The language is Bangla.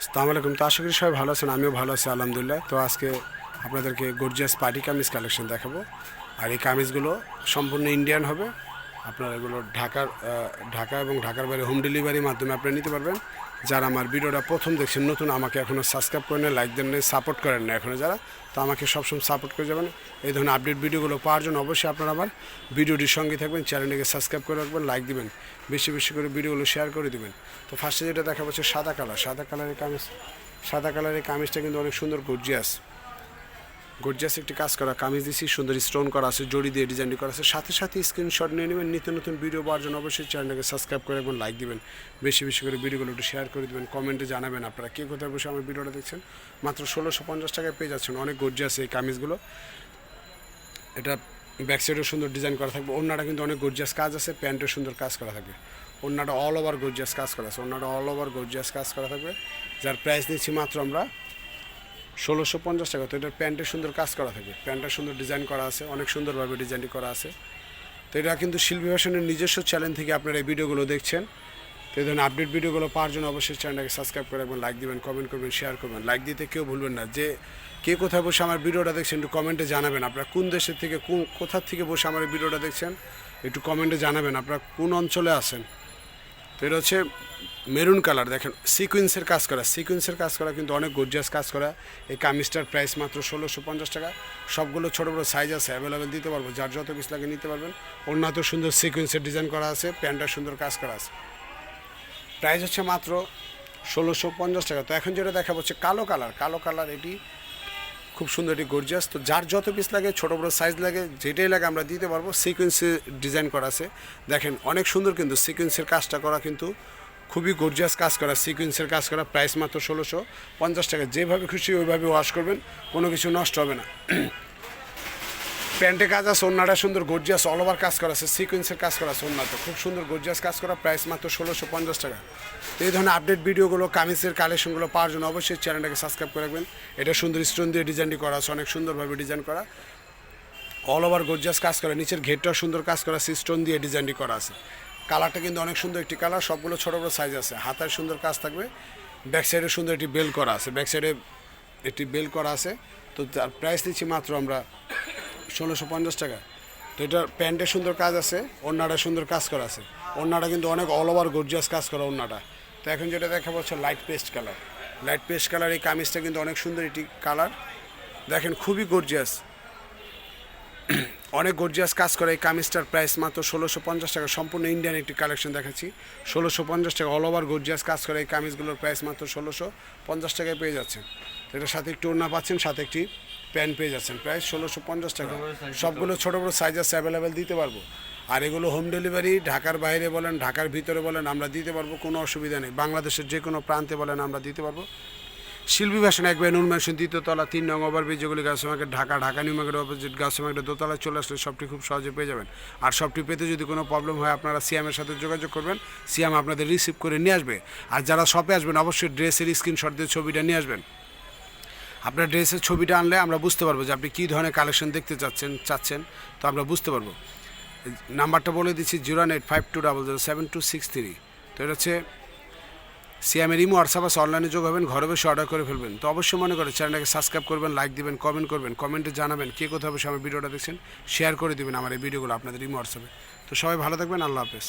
আসসালামু আলাইকুম। তো আশা করি সবাই ভালো আছেন, আমিও ভালো আছি, আলহামদুলিল্লাহ। তো আজকে আপনাদেরকে গর্জিয়াস পার্টি কামিজ কালেকশন দেখাবো। আর এই কামিজগুলো সম্পূর্ণ ইন্ডিয়ান হবে। আপনারা এগুলো ঢাকার ঢাকা এবং ঢাকার বাইরে হোম ডেলিভারির মাধ্যমে আপনি নিতে পারবেন। যারা আমার ভিডিওটা প্রথম দেখছেন, নতুন, আমাকে এখনও সাবস্ক্রাইব করেন না লাইক দেন না সাপোর্ট করেন না এখনও যারা, তো আমাকে সবসময় সাপোর্ট করে যাবেন। এই ধরনের আপডেট ভিডিওগুলো পাওয়ার জন্য অবশ্যই আপনারা আমার ভিডিওটির সঙ্গে থাকবেন চ্যানেলটিকে সাবস্ক্রাইব করে রাখবেন লাইক দিবেন, বেশি বেশি করে ভিডিওগুলো শেয়ার করে দিবেন। তো ফার্স্টে যেটা দেখা যাচ্ছে সাদা কালার সাদা কালারের কামিজ, সাদা কালারের কামিজটা কিন্তু অনেক সুন্দর গর্জিয়াস গর্জিয়াস একটি কাজ করা, কামিজ দিছি, সুন্দর স্টোন করা আছে, জড়ি দিয়ে ডিজাইন করা আছে। সাথে সাথে স্ক্রিনশট নিয়ে নেবেন, নিত্য নতুন ভিডিও পাওয়ার জন্য অবশ্যই চ্যানেলটাকে সাবস্ক্রাইব করে এবং লাইক দিবেন। বেশি বেশি করে ভিডিওগুলো একটু শেয়ার করে দিবেন কমেন্টে জানাবেন আপনারা কে কোথায় বসে আমার ভিডিওটা দেখছেন। মাত্র ষোলোশো পঞ্চাশ টাকায় পেয়ে যাচ্ছেন, অনেক গর্জিয়াস এই কামিজগুলো। এটা ব্যাক সাইডেও সুন্দর ডিজাইন করা থাকবে অন্যটা কিন্তু অনেক গর্জিয়াস কাজ আছে, প্যান্টেও সুন্দর কাজ করা থাকবে। অন্যটা অল ওভার গর্জিয়াস কাজ করা আছে, ওড়নাটা অল ওভার গর্জিয়াস কাজ করা থাকবে। যার প্রাইস নিচ্ছি মাত্র আমরা ষোলোশো পঞ্চাশ টাকা। তো এটার প্যান্টে সুন্দর কাজ করা থাকে। প্যান্টটা সুন্দর ডিজাইন করা আছে, অনেক সুন্দরভাবে ডিজাইনটি করা আছে। তো এটা কিন্তু শিল্পী ভাষণের নিজস্ব চ্যানেল থেকে আপনারা এই ভিডিওগুলো দেখছেন। তো এই ধরনের আপডেট ভিডিওগুলো পাওয়ার জন্য অবশ্যই চ্যানেলটাকে সাবস্ক্রাইব করে রাখবেন, লাইক দিবেন, কমেন্ট করবেন, শেয়ার করবেন। লাইক দিতে কেউ ভুলবেন না। যে কে কোথায় বসে আমার ভিডিওটা দেখছেন একটু কমেন্টে জানাবেন। আপনারা কোন দেশের থেকে, কোন কোথার থেকে বসে আমার এই ভিডিওটা দেখছেন একটু কমেন্টে জানাবেন। আপনারা কোন অঞ্চলে আছেন? তো এটা হচ্ছে মেরুন কালার দেখেন সিকুয়েন্সের কাজ করা সিকুয়েন্সের কাজ করা কিন্তু অনেক গর্জিয়াস কাজ করা। এই কামিজটার প্রাইস মাত্র ষোলোশো পঞ্চাশ টাকা। সবগুলো ছোটো বড়ো সাইজ আছে অ্যাভেলেবেল দিতে পারব, যার যত পিস লাগে নিতে পারবেন। অন্য তো সুন্দর সিকুয়েন্সের ডিজাইন করা আছে প্যান্টটা সুন্দর কাজ করা আছে। প্রাইস হচ্ছে মাত্র ষোলোশো পঞ্চাশ টাকা। তো এখন যেটা দেখা হচ্ছে কালো কালার কালো কালার এটি খুব সুন্দর একটি গর্জিয়াস তো যার যত পিস লাগে, ছোটো বড়ো সাইজ লাগে, যেটাই লাগে আমরা দিতে পারব। সিকোয়েন্সে ডিজাইন করা আছে। দেখেন, অনেক সুন্দর কিন্তু সিকোয়েন্সের কাজটা করা কিন্তু খুবই গর্জিয়াস কাজ করা। সিকোয়েন্সের কাজ করা প্রাইস মাত্র ষোলোশো। পঞ্চাশ টাকা, যেভাবে খুশি ওইভাবে ওয়াশ করবেন, কোনো কিছু নষ্ট হবে না। প্যান্টে কাজ আছে ওনাটা সুন্দর গর্জিয়াস অল ওভার কাজ করা আছে সিকোয়েন্সের কাজ করা আছে ওনাতে খুব সুন্দর গর্জিয়াস কাজ করা প্রাইস মাত্র ষোলোশো পঞ্চাশ টাকা। এই ধরনের আপডেট ভিডিওগুলো কামিজের কালেকশনগুলো পাওয়ার জন্য অবশ্যই চ্যানেলটাকে সাবস্ক্রাইব করে রাখবেন। এটা সুন্দর স্টোন দিয়ে ডিজাইনটি করা আছে, অনেক সুন্দরভাবে ডিজাইন করা। অল ওভার গর্জিয়াস কাজ করা, নিচের ঘেরটাও সুন্দর কাজ করা আছে স্টোন দিয়ে ডিজাইনটি করা আছে। কালারটা কিন্তু অনেক সুন্দর একটি কালার সবগুলো ছোটো বড়ো সাইজ আছে। হাতায় সুন্দর কাজ থাকবে ব্যাক সাইডে সুন্দর একটি বেল করা আছে ব্যাক সাইডে একটি বেল করা আছে। তো তার প্রাইস দিচ্ছি মাত্র আমরা ষোলোশো পঞ্চাশ টাকা। তো এটার প্যান্টে সুন্দর কাজ আছে, ওড়নাটা সুন্দর কাজ করা আছে। ওড়নাটা কিন্তু অনেক অল ওভার গর্জিয়াস কাজ করা ওড়নাটা। তো এখন যেটা দেখা পাচ্ছে light paste colour light paste colour এই কামিজটা কিন্তু অনেক সুন্দর একটি কালার দেখেন খুবই গর্জিয়াস অনেক গর্জিয়াস কাজ করে এই কামিজটার প্রাইস মাত্র ষোলোশো পঞ্চাশ টাকা। সম্পূর্ণ ইন্ডিয়ান একটি কালেকশন দেখাচ্ছি। ষোলোশো পঞ্চাশ টাকা অল ওভার গর্জিয়াস কাজ করে এই কামিজগুলোর প্রাইস মাত্র ষোলোশো পঞ্চাশ টাকায় পেয়ে যাচ্ছেন। এটার সাথে একটু ওড়না পাচ্ছেন, সাথে একটি প্যান্ট পেয়ে যাচ্ছেন। প্রায় ষোলোশো পঞ্চাশ টাকা। সবগুলো ছোটো বড়ো সাইজ আছে অ্যাভেলেবেল দিতে পারব। আর এগুলো হোম ডেলিভারি ঢাকার বাইরে বলেন ঢাকার ভিতরে বলেন আমরা দিতে পারব কোনো অসুবিধা নেই। বাংলাদেশের যে কোনো প্রান্তে বলেন আমরা দিতে পারব। শিল্পী ভাষণ এক নুন ম্যানশন দ্বিতীয়তলা তিন নং ওভারব্রিজ যেগুলি গাছ market Dhaka Dhaka new market opposite গাছ মার্কেট দোতলায় চলে আসলে সবটি খুব সহজে পেয়ে যাবেন। আর সবটি পেতে যদি কোনো প্রবলেম হয় আপনারা সিএমের সাথে যোগাযোগ করবেন। সিএম আপনাদের রিসিভ করে নিয়ে আসবে। আর যারা শপে আসবেন অবশ্যই ড্রেসের স্ক্রিনশট দিয়ে ছবিটা নিয়ে আসবেন। আপনার ড্রেসের ছবিটা আনলে আমরা বুঝতে পারব যে আপনি কী ধরনের কালেকশন দেখতে চাচ্ছেন চাচ্ছেন, তো আমরা বুঝতে পারব। নাম্বারটা বলে দিচ্ছি zero eight five two double zero seven two six three. তো এটা হচ্ছে সিএমের ইমো, হোয়াটসঅ্যাপ আছে, অনলাইনে যোগ হবেন, ঘরে বসে অর্ডার করে ফেলবেন। তো অবশ্যই মনে করে চ্যানেলটাকে সাবস্ক্রাইব করবেন লাইক দিবেন কমেন্ট করবেন কমেন্টে জানাবেন কে কোথায় বসে আমার ভিডিওটা দেখছেন শেয়ার করে দেবেন আমার এই ভিডিওগুলো আপনাদের ইমো, হোয়াটসঅ্যাপে। তো সবাই ভালো থাকবেন, আল্লাহ হাফেজ।